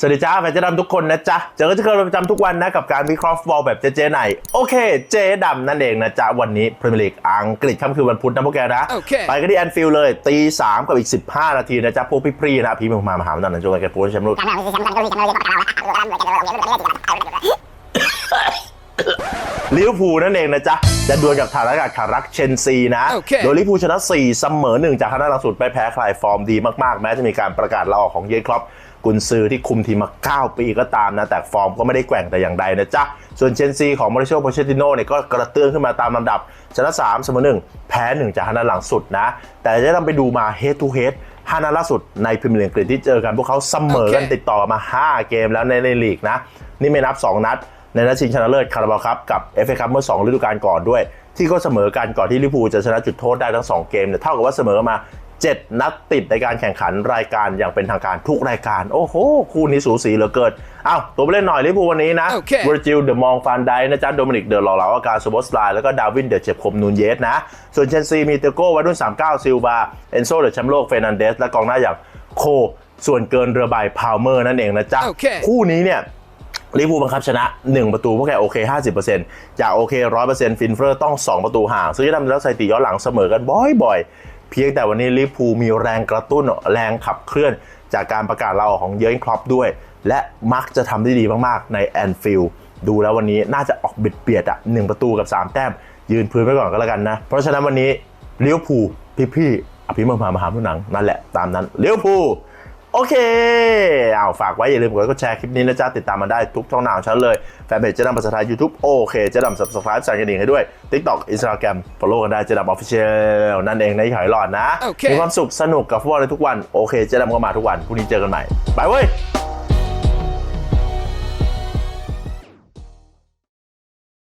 สวัสดีจ้าแฟนเจ๊ดำทุกคนนะจ๊ะ เจอกันเจอกันประจำทุกวันนะกับการวิเคราะห์ฟุตบอลแบบเจ๊ๆไหน โอเค เจ๊ดำนั่นเองนะจ๊ะ วันนี้พรีเมียร์ลีกอังกฤษค่ำคืนวันพุธนะพวกแกนะโอเคไปกันที่แอนฟิลด์เลยตีสามกับอีก 15 นาทีนะจ๊ะ พวกพี่พรีนะพี่มึงมามหาวิทยาลัยจงกันโปรแชมป์โลก ลิเวอร์พูลนั่นเองนะจ๊ะ จะดวลกับทางอากาศขารักเชนซีนะโอเคโดยลิเวอร์พูลชนะ 4 เสมอ1จากคณะหลังสุดไม่แพ้ใครฟอร์มดีมากๆ แม้จะมีการประกาศลาออกของเยนครอปกุนซือที่คุมทีมมา 9 ปีก็ตามนะ แต่ฟอร์มก็ไม่ได้แกว่งแต่อย่างใดนะจ๊ะ ส่วนเชนซีของมาริโชโปเชติโน่เนี่ยก็กระเตื้องขึ้นมาตามลำดับ ชนะ 3 เสมอ1แพ้1จากคณะหลังสุดนะ แต่จะต้องไปดูมา head to head ห้านัดล่าสุดในพรีเมียร์ลีกอังกฤษที่เจอกันพวกเขาเสมอกันโอเคติดต่อกันมา 5 เกมแล้วในในลีกนะ นี่ไม่นับ 2 นัด ในนัดชิงชนะเลิศคาราบาวครับกับเอฟเอคัพเมื่อ 2 ฤดูกาลก่อนด้วย ที่ก็เสมอกันก่อนที่ลิเวอร์พูลจะชนะจุดโทษได้ทั้ง 2 เกมเนี่ยเท่ากับว่าเสมอมา 7 นัดติดในการแข่งขันรายการอย่างเป็นทางการทุกรายการ โอ้โห คู่นี้สูสีเหลือเกินอ้าวตัวไปเล่นหน่อยลิเวอร์พูลวันนี้นะโอเควอร์จิลเดอะมองฟานไดนะจ๊ะโดมินิกเดอะหล่อเหลาอาการสโบสไลน์แล้วก็ดาวินเดอะเจ็บคมนูนเยสนะส่วนเชนซีมีเตโก้วัยรุ่น39ซิลบาเอนโซเดอะแชมป์โลกเฟรนันเดสและกองหน้าอย่างโคส่วนเกินเรือใบพาวเมอร์นั่นเองนะจ๊ะโอเคคู่นี้เนี่ย ลิเวอร์พูลบังคับชนะ 1 ประตูพวกแกโอเค50%จากโอเค 100%ฟินเฟอร์ต้อง 2 ประตูห่างซึ่งจะทำให้สถิติย้อนหลังเสมอกันบ่อยๆ เพียงแต่วันนี้ลิเวอร์พูลมีแรงกระตุ้นแรงขับเคลื่อน จากการประกาศลาออกของเยอร์นคล็อปด้วย และมักจะทำได้ดีมากๆ ในแอนฟิลด์ดูแล้ววันนี้น่าจะออกเบียดเบียดอะหนึ่งประตูกับ 3 แต้ม ยืนพื้นไว้ก่อนก็แล้วกันนะ เพราะฉะนั้นวันนี้ลิเวอร์พูลพี่ๆอภิมหามหาผู้หนังนั่นแหละตามนั้นลิเวอร์พูล โอเค เอาฝากไว้ อย่าลืมกดไลค์กดแชร์คลิปนี้นะจ๊ะ ติดตามมาได้ทุกช่องทางของฉันเลย แฟนเพจเจะดำภาษาไทย YouTube โอเคเจะดำ subscribe สั่นกระดิ่งให้ด้วย TikTok Instagram follow กันได้เจะดำ official นั่นเองในะหอยหลอดนะโอเคมีความสุขสนุกกับฟุตบอลในทุกวัน โอเคเจะดำก็มาทุกวันพรุ่งนี้เจอกันใหม่ ไปเว้ย